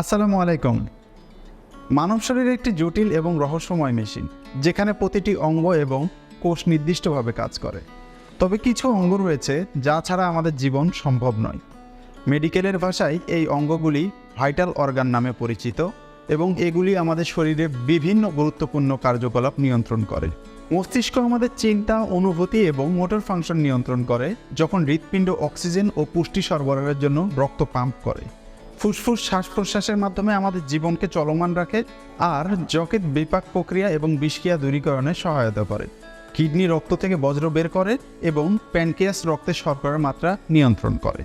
আসসালামু আলাইকুম। মানব শরীর একটি জটিল এবং রহস্যময় মেশিন, যেখানে প্রতিটি অঙ্গ এবং কোষ নির্দিষ্টভাবে কাজ করে। তবে কিছু অঙ্গ রয়েছে যা ছাড়া আমাদের জীবন সম্ভব নয়। মেডিকেলের ভাষায় এই অঙ্গগুলি ভাইটাল অর্গান নামে পরিচিত এবং এগুলি আমাদের শরীরে বিভিন্ন গুরুত্বপূর্ণ কার্যকলাপ নিয়ন্ত্রণ করে। মস্তিষ্ক আমাদের চিন্তা, অনুভূতি এবং মোটর ফাংশন নিয়ন্ত্রণ করে, যখন হৃৎপিণ্ড অক্সিজেন ও পুষ্টি সরবরাহের জন্য রক্ত পাম্প করে। ফুসফুস শ্বাস প্রশ্বাসের মাধ্যমে আমাদের জীবনকে চলমান রাখে আর যকৃত বিপাক প্রক্রিয়া এবং বিষক্রিয়া দূরীকরণে সহায়তা করে। কিডনি রক্ত থেকে বজ্র বের করে এবং প্যানক্রিয়াস রক্তে শর্করার মাত্রা নিয়ন্ত্রণ করে।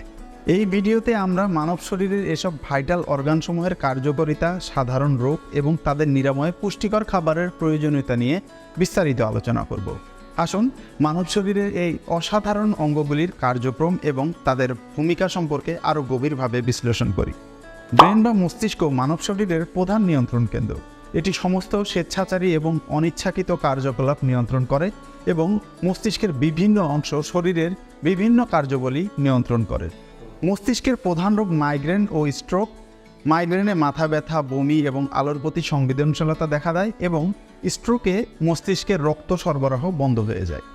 এই ভিডিওতে আমরা মানব শরীরের এসব ভাইটাল অর্গানসমূহের কার্যকারিতা, সাধারণ রোগ এবং তাদের নিরাময়ে, পুষ্টিকর খাবারের প্রয়োজনীয়তা নিয়ে বিস্তারিত আলোচনা করব। আসুন, মানব শরীরের এই অসাধারণ অঙ্গগুলির কার্যক্রম এবং তাদের ভূমিকা সম্পর্কে আরও গভীরভাবে বিশ্লেষণ করি। ব্রেন বা মস্তিষ্ক মানব শরীরের প্রধান নিয়ন্ত্রণ কেন্দ্র। এটি সমস্ত স্বেচ্ছাচারী এবং অনিচ্ছাকৃত কার্যকলাপ নিয়ন্ত্রণ করে এবং মস্তিষ্কের বিভিন্ন অংশ শরীরের বিভিন্ন কার্যবলী নিয়ন্ত্রণ করে। মস্তিষ্কের প্রধান রোগ মাইগ্রেন ও স্ট্রোক। মাইগ্রেনে মাথা ব্যথা, বমি এবং আলোর প্রতি সংবেদনশীলতা দেখা দেয় এবং স্ট্রোকে মস্তিষ্কের রক্ত সরবরাহ বন্ধ হয়ে যায়।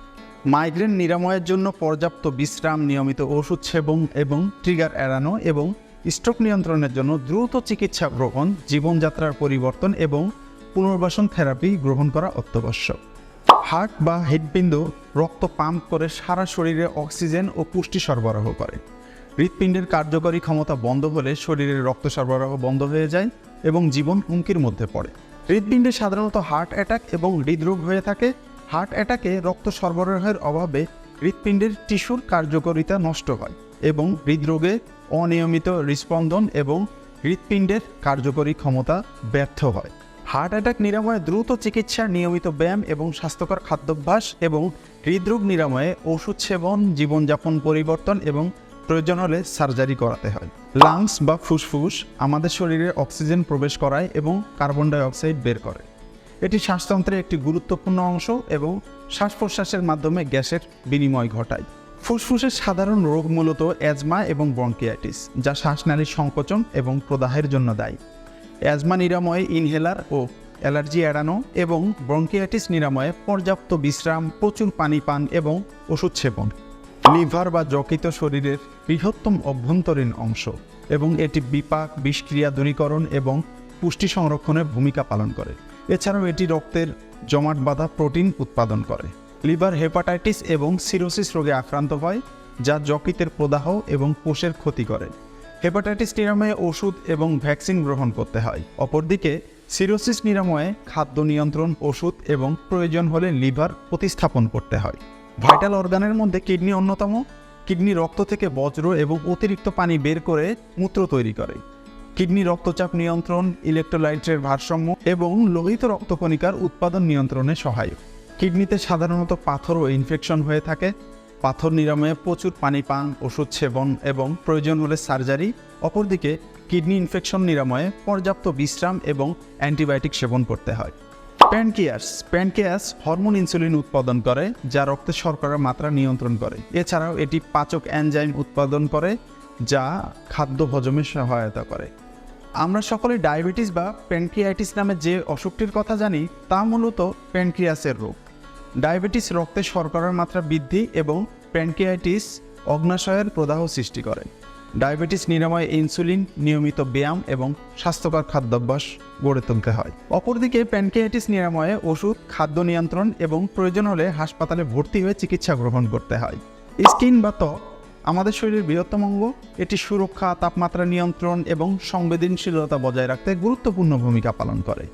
মাইগ্রেন নিরাময়ের জন্য পর্যাপ্ত বিশ্রাম, নিয়মিত ওষুধ সেবন এবং ট্রিগার এড়ানো এবং স্ট্রোক নিয়ন্ত্রণের জন্য দ্রুত চিকিৎসা গ্রহণ, জীবনযাত্রার পরিবর্তন এবং পুনর্বাসন থেরাপি গ্রহণ করা অত্যাবশ্যক। হার্ট বা হৃৎপিণ্ড রক্ত পাম্প করে সারা শরীরে অক্সিজেন ও পুষ্টি সরবরাহ করে। হৃৎপিণ্ডের কার্যকরী ক্ষমতা বন্ধ হলে শরীরের রক্ত সরবরাহ বন্ধ হয়ে যায় এবং জীবন হুমকির মধ্যে পড়ে। হৃৎপিণ্ডে সাধারণত হার্ট অ্যাটাক এবং হৃদরোগ হয়ে থাকে। হার্ট অ্যাটাকে রক্ত সরবরাহের অভাবে হৃৎপিণ্ডের টিস্যুর কার্যকারিতা নষ্ট হয়। এবং হৃদরোগে অনিয়মিত হৃস্পন্দন এবং হৃৎপিণ্ডের কার্যকরী ক্ষমতা ব্যর্থ হয়। হার্ট অ্যাটাক নিরাময়ে দ্রুত চিকিৎসা নিয়মিত ব্যায়াম এবং স্বাস্থ্যকর খাদ্যাভ্যাস এবং হৃদরোগ নিরাময়ে ওষুধ সেবন, জীবনযাপন পরিবর্তন এবং প্রয়োজন হলে সার্জারি করাতে হয়। লাংস বা ফুসফুস আমাদের শরীরে অক্সিজেন প্রবেশ করায় এবং কার্বন ডাই অক্সাইড বের করে। এটি শ্বাসতন্ত্রের একটি গুরুত্বপূর্ণ অংশ এবং শ্বাস প্রশ্বাসের মাধ্যমে গ্যাসের বিনিময় ঘটায়। ফুসফুসের সাধারণ রোগ মূলত অ্যাজমা এবং ব্রঙ্কিয়াইটিস যা শ্বাসনালীর সংকোচন এবং প্রদাহের জন্য দায়ী। অ্যাজমা নিরাময়ে ইনহেলার ও অ্যালার্জি এড়ানো এবং ব্রঙ্কিয়াইটিস নিরাময়ে পর্যাপ্ত বিশ্রাম, প্রচুর পানি পান এবং ওষুধ সেবন। লিভার বা যকৃত শরীরের বৃহত্তম অভ্যন্তরীণ অংশ এবং এটি বিপাক, বিষক্রিয়া দূরীকরণ এবং পুষ্টি সংরক্ষণের ভূমিকা পালন করে। এছাড়াও এটি রক্তের জমাট বাঁধা প্রোটিন উৎপাদন করে। লিভার হেপাটাইটিস এবং সিরোসিস রোগে আক্রান্ত হয়, যা যকৃতের প্রদাহ এবং কোষের ক্ষতি করে। হেপাটাইটিস নিরাময়ে ওষুধ এবং ভ্যাকসিন গ্রহণ করতে হয়। অপরদিকে, সিরোসিস নিরাময়ে খাদ্য নিয়ন্ত্রণ ওষুধ এবং প্রয়োজন হলে লিভার প্রতিস্থাপন করতে হয়। ভাইটাল অর্গানের মধ্যে কিডনি অন্যতম। কিডনি রক্ত থেকে বজ্র এবং অতিরিক্ত পানি বের করে মূত্র তৈরি করে। কিডনি রক্তচাপ নিয়ন্ত্রণ, ইলেকট্রোলাইটের ভারসাম্য এবং লোহিত রক্তকণিকার উৎপাদন নিয়ন্ত্রণে সহায়ক। কিডনিতে সাধারণত পাথর ও ইনফেকশন হয়ে থাকে। পাথর নিরাময়ে প্রচুর পানি পান, ওষুধ সেবন এবং প্রয়োজন হলে সার্জারি অপরদিকে, কিডনি ইনফেকশন নিরাময়ে পর্যাপ্ত বিশ্রাম এবং অ্যান্টিবায়োটিক সেবন করতে হয়। প্যানকিয়াস প্যানকিয়াস হরমোন ইনসুলিন উৎপাদন করে, যা রক্তে শর্করার মাত্রা নিয়ন্ত্রণ করে। এছাড়াও এটি পাচক অ্যানজাইম উৎপাদন করে, যা খাদ্য হজমে সহায়তা করে। আমরা সকলে ডায়াবেটিস বা প্যানক্রিয়াইটিস নামে যে অসুখটির কথা জানি, তা মূলত প্যানক্রিয়াসের রোগ। ডায়াবেটিস রক্তে শর্করার মাত্রা বৃদ্ধি এবং প্যানক্রিয়াইটিস অগ্নাশয়ের প্রদাহ সৃষ্টি করে। ডায়াবেটিস নিরাময়ে ইনসুলিন, নিয়মিত ব্যায়াম এবং স্বাস্থ্যকর খাদ্যাভ্যাস গড়ে তুলতে হয়। অপরদিকে প্যানক্রিয়াইটিস নিরাময়ে ওষুধ, খাদ্য নিয়ন্ত্রণ এবং প্রয়োজন হলে হাসপাতালে ভর্তি হয়ে চিকিৎসা গ্রহণ করতে হয়। স্কিন বা ত্বক, আমাদের শরীরের বৃহত্তম অঙ্গ, এটি সুরক্ষা, তাপমাত্রা নিয়ন্ত্রণ এবং সংবেদনশীলতা বজায় রাখতে গুরুত্বপূর্ণ ভূমিকা পালন করে।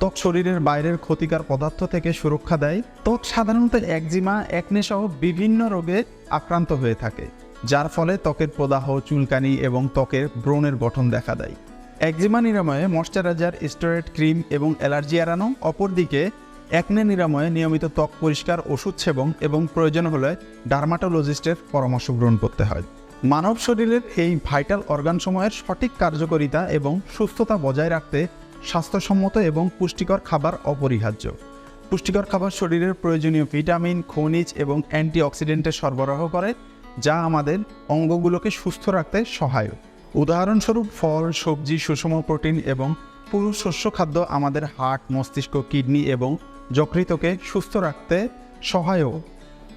ত্বক শরীরের বাইরের ক্ষতিকার পদার্থ থেকে সুরক্ষা দেয়। ত্বক সাধারণত একজিমা, একনে সহ বিভিন্ন রোগে আক্রান্ত হয়ে থাকে, যার ফলে ত্বকের প্রদাহ, চুলকানি এবং ত্বকের ব্রণের গঠন দেখা দেয়। একজিমা নিরাময়ে ময়শ্চারাইজার, স্টেরয়েড ক্রিম এবং অ্যালার্জি এড়ানো। অপরদিকে, একনে নিরাময়ে নিয়মিত ত্বক পরিষ্কার, ওষুধ সেবন এবং প্রয়োজন হলে ডার্মাটোলজিস্টের পরামর্শ গ্রহণ করতে হয়। মানব শরীরের এই ভাইটাল অর্গানসমূহের সঠিক কার্যকারিতা এবং সুস্থতা বজায় রাখতে স্বাস্থ্যসম্মত এবং পুষ্টিকর খাবার অপরিহার্য। পুষ্টিকর খাবার শরীরের প্রয়োজনীয় ভিটামিন, খনিজ এবং অ্যান্টিঅক্সিডেন্টের সরবরাহ করে, যা আমাদের অঙ্গগুলোকে সুস্থ রাখতে সহায়ক। উদাহরণস্বরূপ ফল, সবজি, সুষম প্রোটিন এবং পুরো শস্য খাদ্য আমাদের হার্ট মস্তিষ্ক, কিডনি এবং যকৃতকে সুস্থ রাখতে সহায়ক।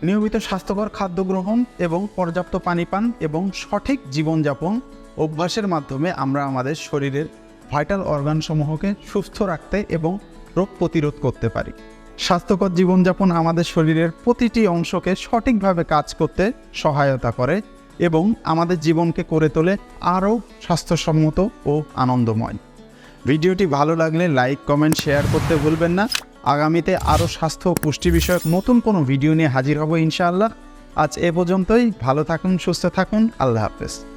নিয়মিত স্বাস্থ্যকর খাদ্য গ্রহণ এবং পর্যাপ্ত পানি পান এবং সঠিক জীবনযাপন অভ্যাসের মাধ্যমে আমরা আমাদের শরীরের ভাইটাল অর্গানসমূহকে সুস্থ রাখতে এবং রোগ প্রতিরোধ করতে পারি। স্বাস্থ্যকর জীবনযাপন আমাদের শরীরের প্রতিটি অংশকে সঠিকভাবে কাজ করতে সহায়তা করে এবং আমাদের জীবনকে করে তোলে আরও স্বাস্থ্যসম্মত ও আনন্দময়। ভিডিওটি ভালো লাগলে লাইক, কমেন্ট, শেয়ার করতে ভুলবেন না। আগামীতে আরও স্বাস্থ্য ও পুষ্টি বিষয়ক নতুন কোনো ভিডিও নিয়ে হাজির হব ইনশাআল্লাহ। আজ এ পর্যন্তই। ভালো থাকুন, সুস্থ থাকুন। আল্লাহ হাফেজ।